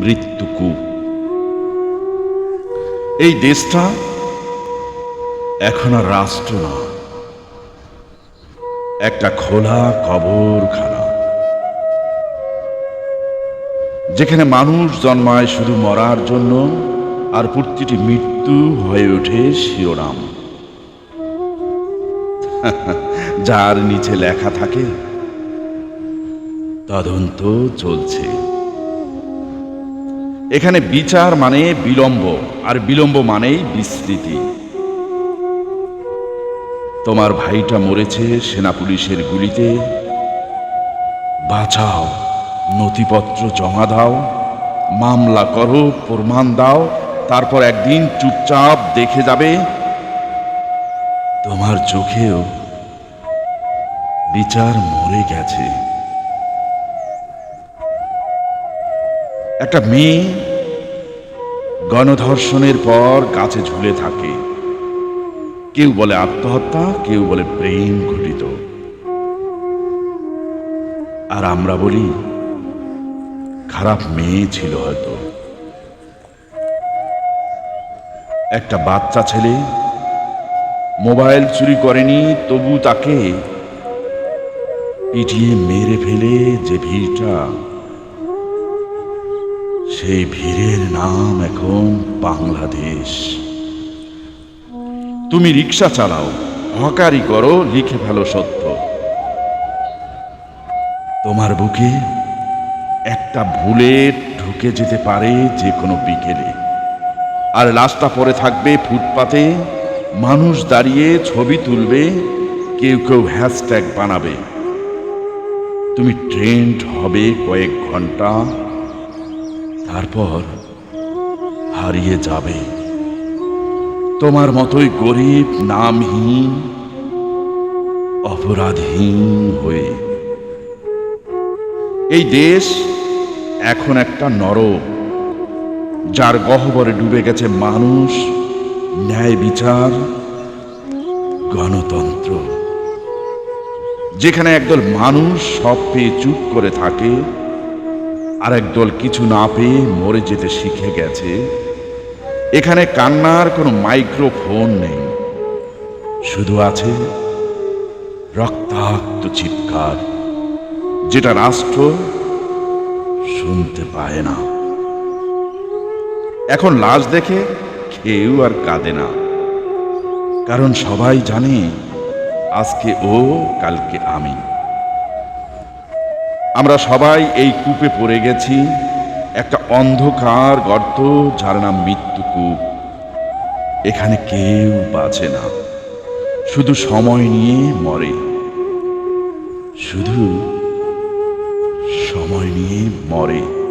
মৃত্যুকূপ এই দেশটা এখন আর রাষ্ট্র না, একটা খোলা কবরখানা, যেখানে মানুষ জন্মায় শুধু মরার জন্য আর প্রতিটি মৃত্যু হয়ে ওঠে শিরোনাম। যার নিচে লেখা থাকে, তদন্ত চলছে। এখানে বিচার মানে বিলম্ব, আর বিলম্ব মানেই বিস্তৃতি। তোমার ভাইটা মরেছে সেনা পুলিশের গুলিতে। বাঁচাও, নথিপত্র জমা দাও, মামলা করো, প্রমাণ দাও, তারপর একদিন চুপচাপ দেখে যাবে। তোমার চোখেও বিচার মরে গেছে। একটা মেয়ে গণধর্ষণের পর গাছে ঝুলে থাকে। কেউ বলে আত্মহত্যা, কেউ বলে প্রেম ঘটিত। আর আমরা বলি, খারাপ মেয়ে ছিল হয়তো। একটা বাচ্চা ছেলে মোবাইল চুরি করেনি, তবু তাকে পিটিয়ে মেরে ফেলে যে ভিড়টা সেই ভিড়ের নাম এখন বাংলাদেশ। তুমি রিক্সা চালাও, হকারি করো, লিখে ফেলো সত্য। তোমার বুকে একটা ভুলে ঢুকে যেতে পারে যে কোনো বিকেলে। আর লাশটা পরে থাকবে ফুটপাতে, মানুষ দাঁড়িয়ে ছবি তুলবে, কেউ কেউ হ্যাশট্যাগ বানাবে। তুমি ট্রেন্ড হবে কয়েক ঘণ্টা তারপর হারিয়ে যাবে। তোমার মতোই গরিব, নামহীন, অপরাধহীন হয়ে। এই দেশ এখন একটা নরক যার গহ্বরে ডুবে গেছে মানুষ ন্যায় বিচার গণতন্ত্র। যেখানে একদল মানুষ সব পেয়ে চুপ করে থাকে আর একদল কিছু না পেয়ে মরে যেতে শিখে গেছে। এখানে কান্নার কোনো মাইক্রোফোন নেই। শুধু আছে রক্তাক্ত চিৎকার, যেটা রাষ্ট্র শুনতে পায় না। এখন লাশ দেখে কেউ আর কাঁদে না। কারণ সবাই জানে, আজকে ও, কালকে আমি। আমরা সবাই এই কূপে পড়ে গেছি। একটা অন্ধকার গর্ত, যার নাম মৃত্যুকূপ এখানে কেউ বাঁচে না। শুধু সময় নিয়ে মরে। শুধু সময় নিয়ে মরে।